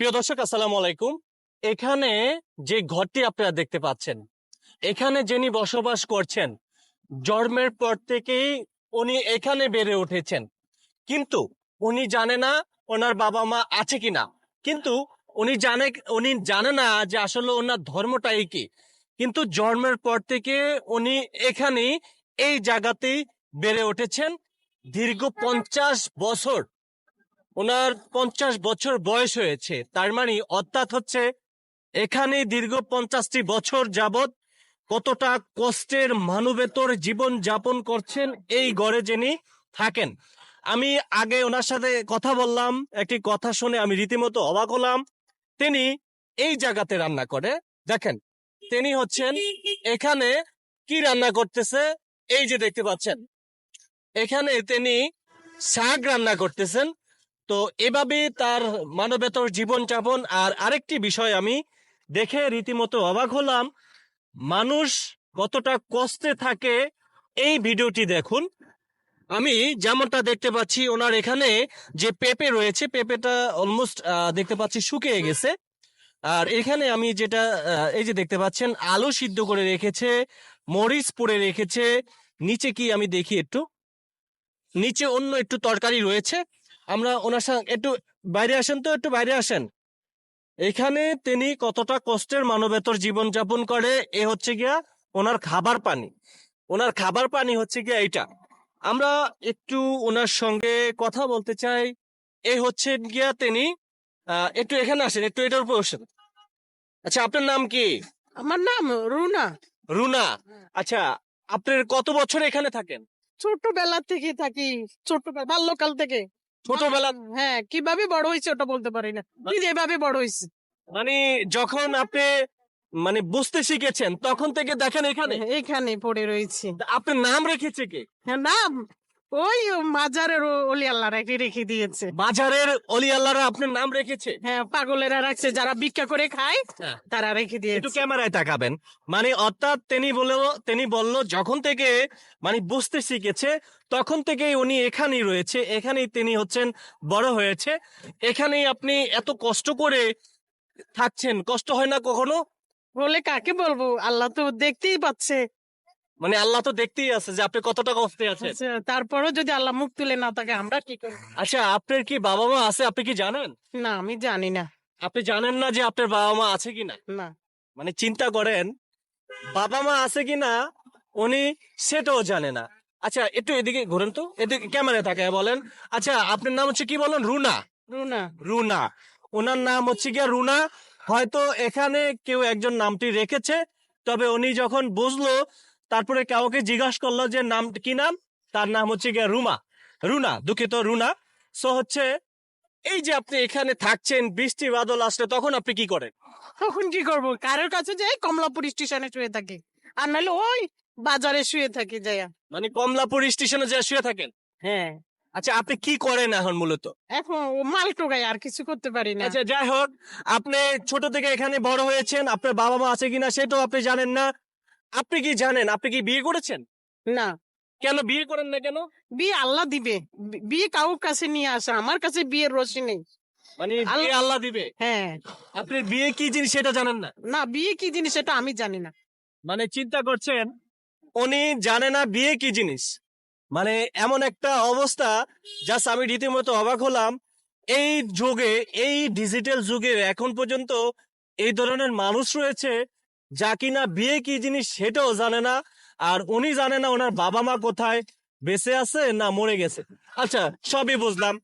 প্রিয় দর্শক, আসসালামু আলাইকুম। এখানে যে ঘরটি আপনারা দেখতে পাচ্ছেন, এখানে যিনি বসবাস করছেন, জন্মের পর থেকেই উনি এখানে বেড়ে উঠেছেন। কিন্তু উনি জানে না ওনার বাবা মা আছে কিনা। কিন্তু উনি জানে উনি জানে না যে আসলে ওনার ধর্মটাই কি। কিন্তু জন্মের পর থেকে উনি এখানে এই জায়গাতেই বেড়ে উঠেছেন। দীর্ঘ পঞ্চাশ বছর ওনার পঞ্চাশ বছর বয়স হয়েছে। তার মানে অর্থাৎ হচ্ছে এখানে দীর্ঘ পঞ্চাশটি বছর যাবত কতটা কষ্টের মানবেতর জীবন যাপন করছেন এই গড়ে যিনি থাকেন। আমি আগে ওনার সাথে কথা বললাম, একটি কথা শুনে আমি রীতিমতো অবাক হলাম। তিনি এই জায়গাতে রান্না করে। দেখেন, তিনি হচ্ছেন এখানে কি রান্না করতেছে? এই যে দেখতে পাচ্ছেন। এখানে তিনি শাক রান্না করতেছেন। তো এভাবে তার মানবেতর জীবনযাপন আর আরেকটি বিষয় আমি দেখে রীতিমতো অবাক হলাম। মানুষ কতটা কষ্টে থাকে এই ভিডিওটি দেখুন। আমি যেমনটা দেখতে পাচ্ছি ওনার এখানে যে পেঁপে রয়েছে, পেঁপেটা অলমোস্ট দেখতে পাচ্ছি শুকিয়ে গেছে। আর এখানে আমি যেটা এই যে দেখতে পাচ্ছেন, আলু সিদ্ধ করে রেখেছে, মরিচ পুড়ে রেখেছে, নিচে কি আমি দেখি একটু? নিচে অন্য একটু তরকারি রয়েছে। আমরা ওনার সঙ্গে একটু বাইরে আসেন তো একটু বাইরে আসেন। এখানে তিনি কতটা কষ্টের মানবেতর জীবন যাপন করে এ হচ্ছে গিয়া ওনার খাবার পানি। ওনার খাবার পানি হচ্ছে গিয়া এইটা। আমরা একটু ওনার সঙ্গে কথা বলতে চাই। এ হচ্ছে গিয়া তিনি একটু এখানে আসেন একটু এটার উপর বসেন। আচ্ছা আপনার নাম কি? আমার নাম রুনা। রুনা? আচ্ছা আপনার কত বছর এখানে থাকেন? ছোটবেলা থেকে থাকি ছোটবেলা বাল্যকাল থেকে। ছোটবেলা হ্যাঁ কীভাবে বড় হয়েছে ওটা বলতে পারি না। কি যেভাবে বড় হয়েছে? মানে যখন আপনি মানে বুঝতে শিখেছেন তখন থেকে দেখেন এখানে। এখানে পড়ে রয়েছে। আপনার নাম রেখেছে কে? হ্যাঁ, নাম। ওই মাজারের অলি আল্লাহ রেখে রেখে দিয়েছে। বাজারের অলি আল্লাহরা আপনার নাম রেখেছে? হ্যাঁ পাগলেরা রাখছে যারা ভিক্ষা করে খায় হ্যাঁ। তারা রেখে দিয়ে একটু ক্যামেরায় তাকাবেন। মানে অর্থাৎ তিনি বলেও তিনি বলল যখন থেকে মানে বুঝতে শিখেছে তখন থেকেই উনি এখানেই রয়েছে। এখানেই তিনি হচ্ছেন বড় হয়েছে। এখানেই আপনি এত কষ্ট করে থাকছেন। কষ্ট হয় না কখনো? বলে কাকে বলব? আল্লাহ তো দেখতেই পাচ্ছে। মানে আল্লাহ তো দেখতেই আছে যে আপনি কতটা কষ্টে আছেন। আচ্ছা, তারপরও যদি আল্লাহ মুখ তুলে না থাকে আমরা কি করব? আচ্ছা আপনার কি বাবা মা আছে? আপনি কি জানেন? না আমি জানি না। আপনি জানেন না যে আপনার বাবা মা আছে কিনা? না। মানে চিন্তা করেন বাবা মা আছে কিনা উনি সেটাও জানে না। আচ্ছা একটু এদিকে ঘুরেন তো এদিকে ক্যামেরা থাকে বলেন। আচ্ছা আপনার নাম হচ্ছে কি বলেন? রুনা। রুনা। রুনা। ওনার নাম হচ্ছে গিয়া রুনা। হয়তো এখানে কেউ একজন নামটি রেখেছে তবে উনি যখন বুঝলো তারপরে কাউকে জিজ্ঞাসা করল যে নাম কি নাম? তার নাম হচ্ছে গিয়া রুমা। রুনা দুঃখিত রুনা। সো হচ্ছে এই যে আপনি এখানে থাকছেন বৃষ্টি বাদল আসলে তখন আপনি কি করেন? তখন কি করব? কারোর কাছে যাই কমলাপুর স্টেশনে শুয়ে থাকি। আর নাহলে ওই বাজারে শুয়ে থাকি যাইয়া। মানে কমলাপুর স্টেশনে যে শুয়ে থাকেন? হ্যাঁ। আচ্ছা আপনি কি করেন এখন মূলত? এখন মাল টোকাই আর কিছু করতে পারি না। আচ্ছা যাই হোক আপনি ছোট থেকে এখানে বড় হয়েছেন আপনার বাবা মা আছে কিনা সেটাও আপনি জানেন না। আপনি কি জানেন? আপনি কি বিয়ে করেছেন? না। কেন বিয়ে করেন না কেন? বিয়ে আল্লাহ দিবে। বিয়ে কাউর কাছে নিয়ে আসা। আমার কাছে বিয়ের রশি নেই। মানে বিয়ে আল্লাহ দিবে? হ্যাঁ। আপনি বিয়ে কি জিনিস সেটা জানেন না? না বিয়ে কি জিনিস সেটা আমি জানি না। মানে চিন্তা করছেন উনি জানে না বিয়ে কি জিনিস। মানে এমন একটা অবস্থা জাস্ট আমি রীতিমতো অবাক হলাম। এই যুগে এই ডিজিটাল যুগে এখন পর্যন্ত এই ধরনের মানুষ রয়েছে যা কিনা বিয়ে কি জিনিস সেটাও জানে না, আর উনি জানে না ওনার বাবা মা কোথায়, বেঁচে আছে না মরে গেছে। আচ্ছা সবই বুঝলাম।